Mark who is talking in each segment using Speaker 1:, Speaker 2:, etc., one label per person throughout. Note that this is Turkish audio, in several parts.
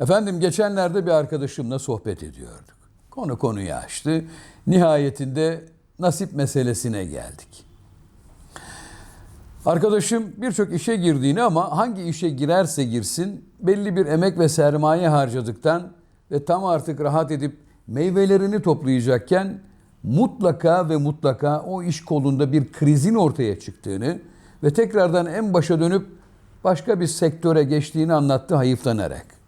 Speaker 1: Efendim geçenlerde bir arkadaşımla sohbet ediyorduk. Konu konuyu açtı. Nihayetinde nasip meselesine geldik. Arkadaşım birçok işe girdiğini ama hangi işe girerse girsin belli bir emek ve sermaye harcadıktan ve tam artık rahat edip meyvelerini toplayacakken mutlaka ve mutlaka o iş kolunda bir krizin ortaya çıktığını ve tekrardan en başa dönüp başka bir sektöre geçtiğini anlattı hayıflanarak.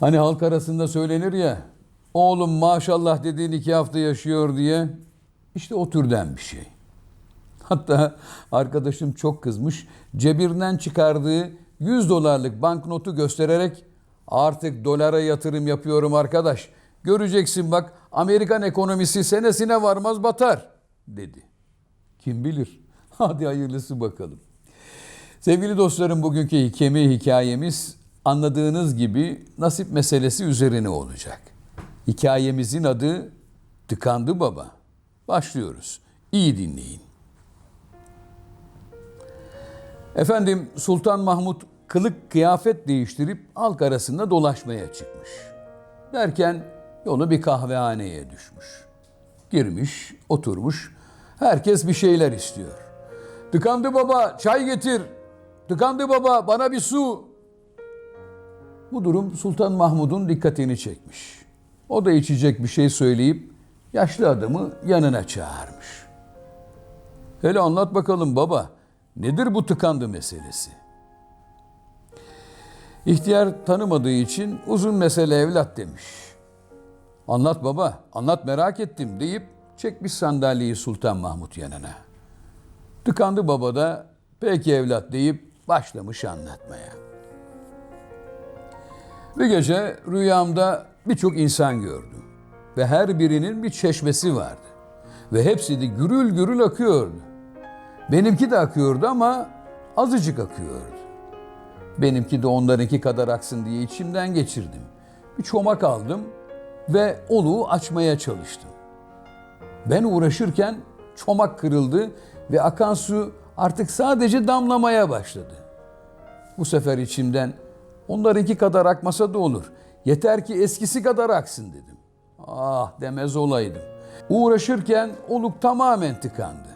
Speaker 1: Hani halk arasında söylenir ya, oğlum maşallah dediğin iki hafta yaşıyor diye. İşte o türden bir şey. Hatta arkadaşım çok kızmış. Cebinden çıkardığı 100 dolarlık banknotu göstererek artık dolara yatırım yapıyorum arkadaş. Göreceksin bak Amerikan ekonomisi senesine varmaz batar dedi. Kim bilir? Hadi hayırlısı bakalım. Sevgili dostlarım bugünkü hikemi hikayemiz anladığınız gibi nasip meselesi üzerine olacak. Hikayemizin adı Tıkandı Baba. Başlıyoruz. İyi dinleyin. Efendim Sultan Mahmut kılık kıyafet değiştirip halk arasında dolaşmaya çıkmış. Derken yolu bir kahvehaneye düşmüş. Girmiş, oturmuş. Herkes bir şeyler istiyor. Tıkandı baba, çay getir. Tıkandı baba, bana bir su. Bu durum Sultan Mahmud'un dikkatini çekmiş. O da içecek bir şey söyleyip yaşlı adamı yanına çağırmış. Hele anlat bakalım baba, nedir bu tıkandı meselesi? İhtiyar tanımadığı için uzun mesele evlat demiş. Anlat baba, anlat merak ettim deyip çekmiş sandalyeyi Sultan Mahmut yanına. Tıkandı baba da peki evlat deyip başlamış anlatmaya. Bir gece rüyamda birçok insan gördüm ve her birinin bir çeşmesi vardı ve hepsi de gürül gürül akıyordu. Benimki de akıyordu ama azıcık akıyordu. Benimki de onlarınki kadar aksın diye içimden geçirdim. Bir çomak aldım ve oluğu açmaya çalıştım. Ben uğraşırken çomak kırıldı ve akan su artık sadece damlamaya başladı. Bu sefer içimden onlarınki kadar akmasa da olur. Yeter ki eskisi kadar aksın dedim. Ah demez olaydım. Uğraşırken oluk tamamen tıkandı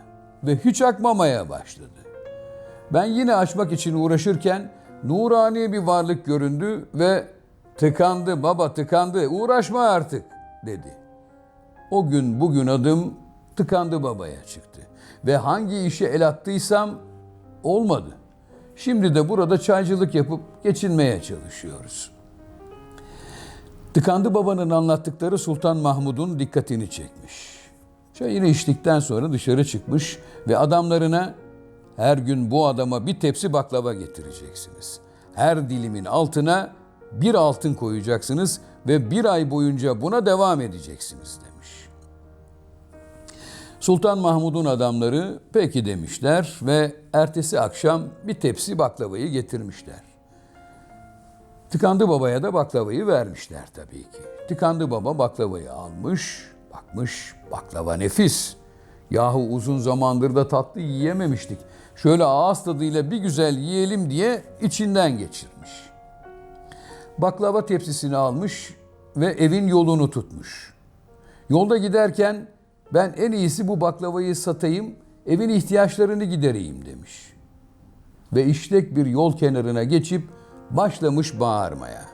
Speaker 1: ve hiç akmamaya başladı. Ben yine açmak için uğraşırken nurani bir varlık göründü ve tıkandı baba tıkandı uğraşma artık dedi. O gün bugün adım tıkandı babaya çıktı. Ve hangi işe el attıysam olmadı. Şimdi de burada çaycılık yapıp geçinmeye çalışıyoruz. Tıkandı babanın anlattıkları Sultan Mahmud'un dikkatini çekmiş. Çayını içtikten sonra dışarı çıkmış ve adamlarına her gün bu adama bir tepsi baklava getireceksiniz. Her dilimin altına bir altın koyacaksınız ve bir ay boyunca buna devam edeceksiniz demiş. Sultan Mahmud'un adamları peki demişler ve ertesi akşam bir tepsi baklavayı getirmişler. Tıkandı babaya da baklavayı vermişler tabii ki. Tıkandı baba baklavayı almış, bakmış baklava nefis. Yahu uzun zamandır da tatlı yiyememiştik. Şöyle ağız tadıyla bir güzel yiyelim diye içinden geçirmiş. Baklava tepsisini almış ve evin yolunu tutmuş. Yolda giderken ben en iyisi bu baklavayı satayım, evin ihtiyaçlarını gidereyim demiş. Ve işlek bir yol kenarına geçip başlamış bağırmaya.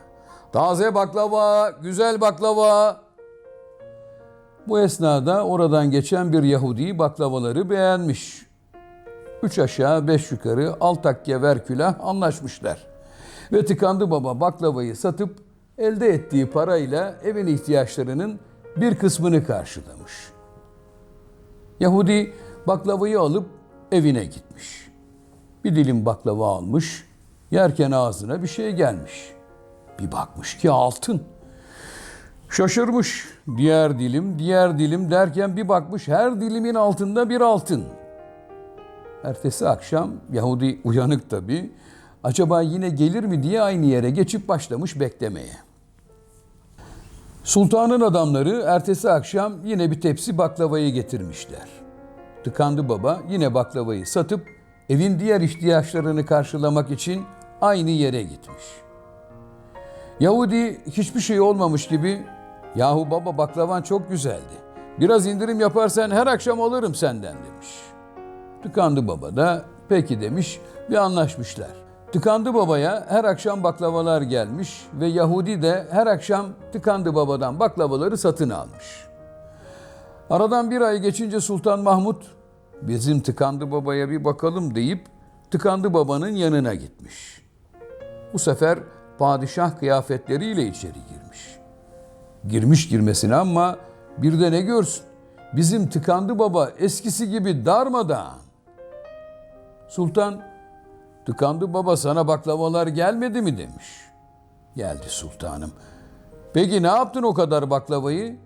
Speaker 1: Taze baklava, güzel baklava. Bu esnada oradan geçen bir Yahudi baklavaları beğenmiş. Üç aşağı beş yukarı al takke ver külah anlaşmışlar. Ve tıkandı baba baklavayı satıp elde ettiği parayla evin ihtiyaçlarının bir kısmını karşılamış. Yahudi baklavayı alıp evine gitmiş. Bir dilim baklava almış, yerken ağzına bir şey gelmiş. Bir bakmış ki altın. Şaşırmış. Diğer dilim, diğer dilim derken bir bakmış her dilimin altında bir altın. Ertesi akşam Yahudi uyanık tabii. Acaba yine gelir mi diye aynı yere geçip başlamış beklemeye. Sultanın adamları ertesi akşam yine bir tepsi baklavayı getirmişler. Tıkandı baba yine baklavayı satıp evin diğer ihtiyaçlarını karşılamak için aynı yere gitmiş. Yahudi hiçbir şey olmamış gibi yahu baba baklavan çok güzeldi. Biraz indirim yaparsan her akşam alırım senden demiş. Tıkandı baba da peki demiş ve anlaşmışlar. Tıkandı babaya her akşam baklavalar gelmiş ve Yahudi de her akşam tıkandı babadan baklavaları satın almış. Aradan bir ay geçince Sultan Mahmut bizim tıkandı babaya bir bakalım deyip tıkandı babanın yanına gitmiş. Bu sefer padişah kıyafetleriyle içeri girmiş. Girmiş girmesine ama bir de ne görsün? Bizim tıkandı baba eskisi gibi darmadağın. Sultan, tıkandı baba sana baklavalar gelmedi mi demiş. Geldi sultanım. Peki ne yaptın o kadar baklavayı?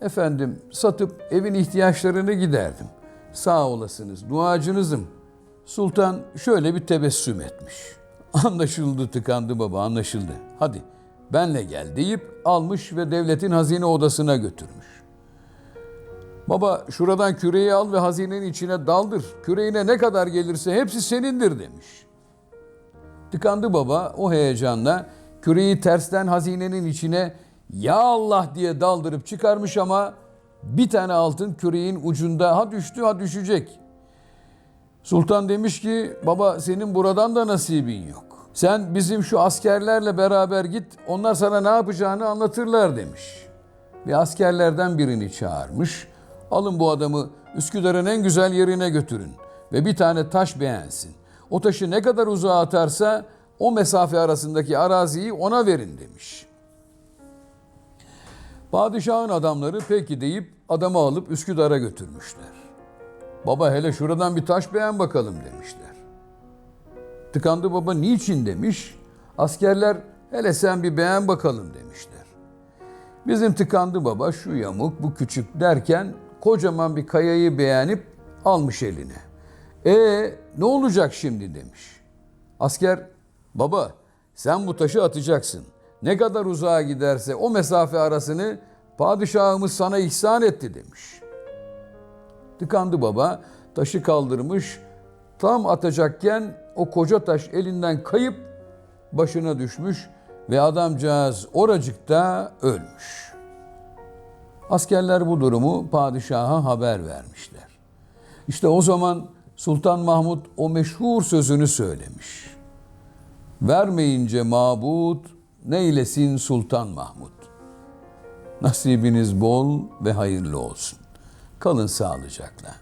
Speaker 1: Efendim satıp evin ihtiyaçlarını giderdim. Sağ olasınız, duacınızım. Sultan şöyle bir tebessüm etmiş. Anlaşıldı tıkandı baba anlaşıldı. Hadi benle gel deyip almış ve devletin hazine odasına götürmüş. Baba şuradan küreği al ve hazinenin içine daldır. Küreğine ne kadar gelirse hepsi senindir demiş. Tıkandı baba o heyecanla küreği tersten hazinenin içine ya Allah diye daldırıp çıkarmış ama bir tane altın küreğin ucunda ha düştü ha düşecek. Sultan demiş ki baba senin buradan da nasibin yok. Sen bizim şu askerlerle beraber git onlar sana ne yapacağını anlatırlar demiş. Bir askerlerden birini çağırmış. Alın bu adamı Üsküdar'ın en güzel yerine götürün ve bir tane taş beğensin. O taşı ne kadar uzağa atarsa o mesafe arasındaki araziyi ona verin demiş. Padişahın adamları peki deyip adamı alıp Üsküdar'a götürmüşler. Baba hele şuradan bir taş beğen bakalım demişler. Tıkandı baba niçin demiş. Askerler hele sen bir beğen bakalım demişler. Bizim tıkandı baba şu yamuk bu küçük derken kocaman bir kayayı beğenip almış eline. E ne olacak şimdi demiş. Asker baba sen bu taşı atacaksın. Ne kadar uzağa giderse o mesafe arasını padişahımız sana ihsan etti demiş. Tıkandı baba taşı kaldırmış tam atacakken o koca taş elinden kayıp başına düşmüş ve adamcağız oracıkta ölmüş. Askerler bu durumu padişaha haber vermişler. İşte o zaman Sultan Mahmut o meşhur sözünü söylemiş. Vermeyince mabut, neylesin Sultan Mahmut. Nasibiniz bol ve hayırlı olsun. Kalın sağlıcakla.